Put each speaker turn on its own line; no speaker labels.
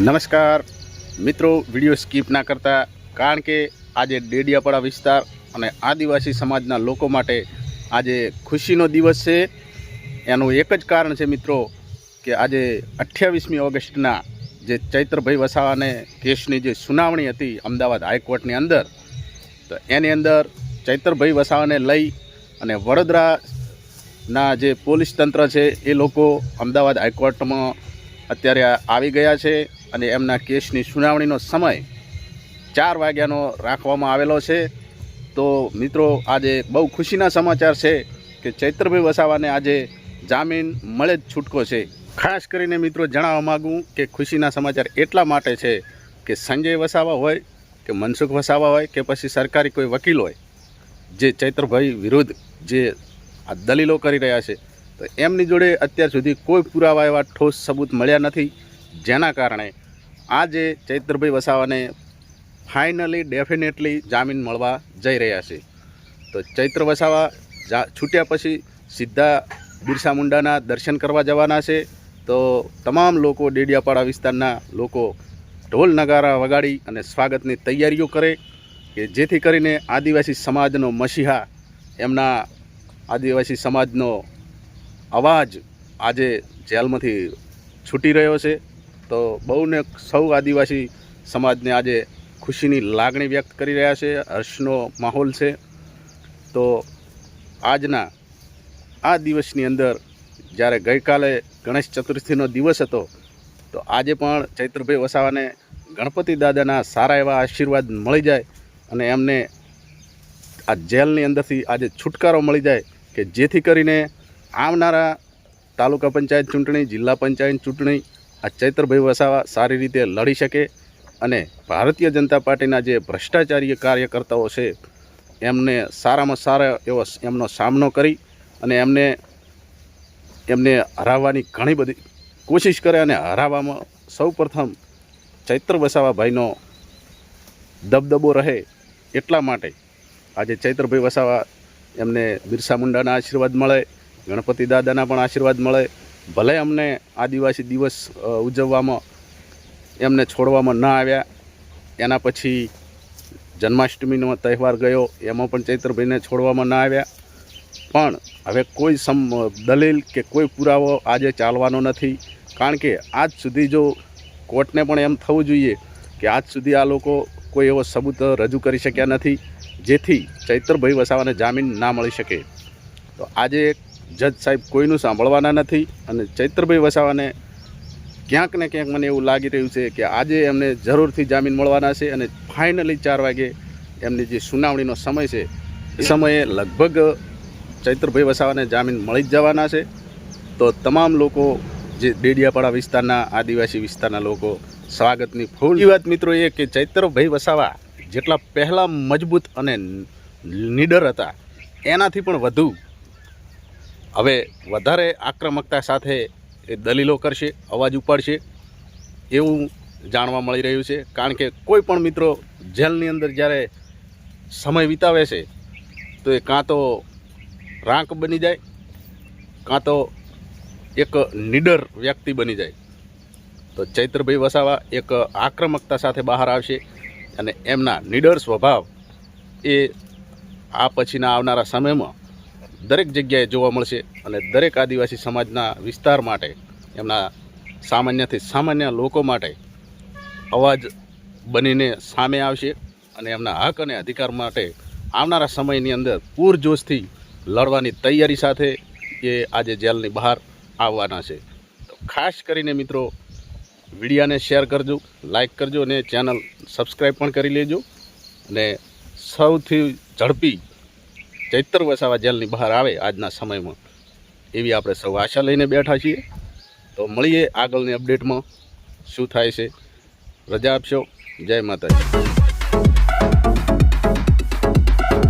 નમસ્કાર. મિત્રો, video skip ના કરતા, કારણ કે આજે ડેડિયાપાડા વિસ્તાર અને આદિવાસી સમાજના લોકો માટે આજે ખુશીનો દિવસ છે. એનું એક જ કારણ છે મિત્રો, કે આજે અઠ્યાવીસમી ઓગસ્ટના જે ચૈત્રભાઈ વસાવાને કેસની જે સુનાવણી હતી અમદાવાદ હાઈકોર્ટની અંદર, તો એની અંદર ચૈત્રભાઈ વસાવાને લઈ અને વડોદરાના જે પોલીસ તંત્ર છે, એ લોકો અમદાવાદ હાઈકોર્ટમાં અત્યારે આવી ગયા છે. અને એમના કેસની સુનાવણીનો સમય ચાર વાગ્યાનો રાખવામાં આવેલો છે. તો મિત્રો, આજે બહુ ખુશીના સમાચાર છે કે ચૈત્રભાઈ વસાવાને આજે જામીન મળે જ છૂટકો છે. ખાસ કરીને મિત્રો, જણાવવા માગું કે ખુશીના સમાચાર એટલા માટે છે કે સંજય વસાવા હોય, કે મનસુખ વસાવા હોય, કે પછી સરકારી કોઈ વકીલ હોય, જે ચૈત્રભાઈ વિરુદ્ધ જે આ દલીલો કરી રહ્યા છે, તો એમની જોડે અત્યાર સુધી કોઈ પુરાવા એવા ઠોસ સબૂત મળ્યા નથી. જેના કારણે આજે ચૈત્રભાઈ વસાવાને ફાઇનલી ડેફિનેટલી જામીન મળવા જઈ રહ્યા છે. તો ચૈત્ર વસાવા જા છૂટ્યા પછી સીધા બિરસા મુંડાના દર્શન કરવા જવાના છે. તો તમામ લોકો ડેડિયાપાડા વિસ્તારના લોકો ઢોલ નગારા વગાડી અને સ્વાગતની તૈયારીઓ કરે કે જેથી કરીને આદિવાસી સમાજનો મસીહા એમના આદિવાસી સમાજનો અવાજ આજે જેલમાંથી છૂટી રહ્યો છે. તો બહુને સૌ આદિવાસી સમાજને આજે ખુશીની લાગણી વ્યક્ત કરી રહ્યા છે, હર્ષનો માહોલ છે. તો આજના આ દિવસની અંદર જ્યારે ગઈકાલે ગણેશ ચતુર્થીનો દિવસ હતો, તો આજે પણ ચૈત્રભાઈ વસાવાને ગણપતિ દાદાના સારા એવા આશીર્વાદ મળી જાય અને એમને આ જેલની અંદરથી આજે છુટકારો મળી જાય કે જેથી કરીને આવનારા તાલુકા પંચાયત ચૂંટણી, જિલ્લા પંચાયત ચૂંટણી આ ચૈત્રભાઈ વસાવા સારી રીતે લડી શકે અને ભારતીય જનતા પાર્ટીના જે ભ્રષ્ટાચારીય કાર્યકર્તાઓ છે, એમને સારામાં સારા એવો એમનો સામનો કરી અને એમને એમને હરાવવાની ઘણી બધી કોશિશ કરે અને હરાવવામાં સૌ પ્રથમ ચૈત્ર વસાવા ભાઈનો દબદબો રહે એટલા માટે આજે ચૈત્રભાઈ વસાવા એમને બિરસા મુંડાના આશીર્વાદ મળે, ગણપતિ દાદાના પણ આશીર્વાદ મળે ભલે અમને આદિવાસી દિવસ ઉજવવામાં એમને છોડવામાં ન આવ્યા, એના પછી જન્માષ્ટમીનો તહેવાર ગયો, એમાં પણ ચૈત્રભાઈને છોડવામાં ન આવ્યા. પણ હવે કોઈ સમ દલીલ કે કોઈ પુરાવો આજે ચાલવાનો નથી. કારણ કે આજ સુધી જો કોર્ટને પણ એમ થવું જોઈએ કે આજ સુધી આ લોકો કોઈ એવો સબૂત રજૂ કરી શક્યા નથી, જેથી ચૈત્રભાઈ વસાવાને જામીન ના મળી શકે. તો આજે જજ સાહેબ કોઈનું સાંભળવાના નથી અને ચૈત્રભાઈ વસાવાને ક્યાંક ને ક્યાંક મને એવું લાગી રહ્યું છે કે આજે એમને જરૂરથી જામીન મળવાના છે અને ફાઇનલી ચાર વાગે એમની જે સુનાવણીનો સમય છે, એ સમયે લગભગ ચૈત્રભાઈ વસાવાને જામીન મળી જ જવાના છે. તો તમામ લોકો જે ડેડિયાપાડા વિસ્તારના આદિવાસી વિસ્તારના લોકો, સ્વાગતની ફૂલ વાત મિત્રો એ કે ચૈત્રભાઈ વસાવા જેટલા પહેલાં મજબૂત અને નીડર હતા, એનાથી પણ વધુ હવે વધારે આક્રમકતા સાથે એ દલીલો કરશે, અવાજ ઉપાડશે, એવું જાણવા મળી રહ્યું છે. કારણ કે કોઈ પણ મિત્રો જેલની અંદર જ્યારે સમય વિતાવે છે, તો એ કાં તો રાંક બની જાય, કાં તો એક નીડર વ્યક્તિ બની જાય. તો ચૈત્રભાઈ વસાવા એક આક્રમકતા સાથે બહાર આવશે અને એમના નીડર સ્વભાવ એ આ પછીના આવનારા સમયમાં દરેક જગ્યાએ જોવા મળશે અને દરેક આદિવાસી સમાજના વિસ્તાર માટે, એમના સામાન્યથી સામાન્ય લોકો માટે અવાજ બનીને સામે આવશે અને એમના હક અને અધિકાર માટે આવનારા સમયની અંદર પૂરજોશથી લડવાની તૈયારી સાથે એ આજે જેલની બહાર આવવાના છે. તો ખાસ કરીને મિત્રો, વિડીયાને શેર કરજો, લાઈક કરજો અને ચેનલ સબસ્ક્રાઈબ પણ કરી લેજો અને સૌથી ઝડપી ચૈત્ર વસાવા જેલની બહાર આવે આજના સમયમાં. એવી આપણે સૌ આશા લઈને બેઠા છીએ. તો મળીએ આગળની અપડેટમાં. શું થાય છે? રજા આપશો. જય માતાજી.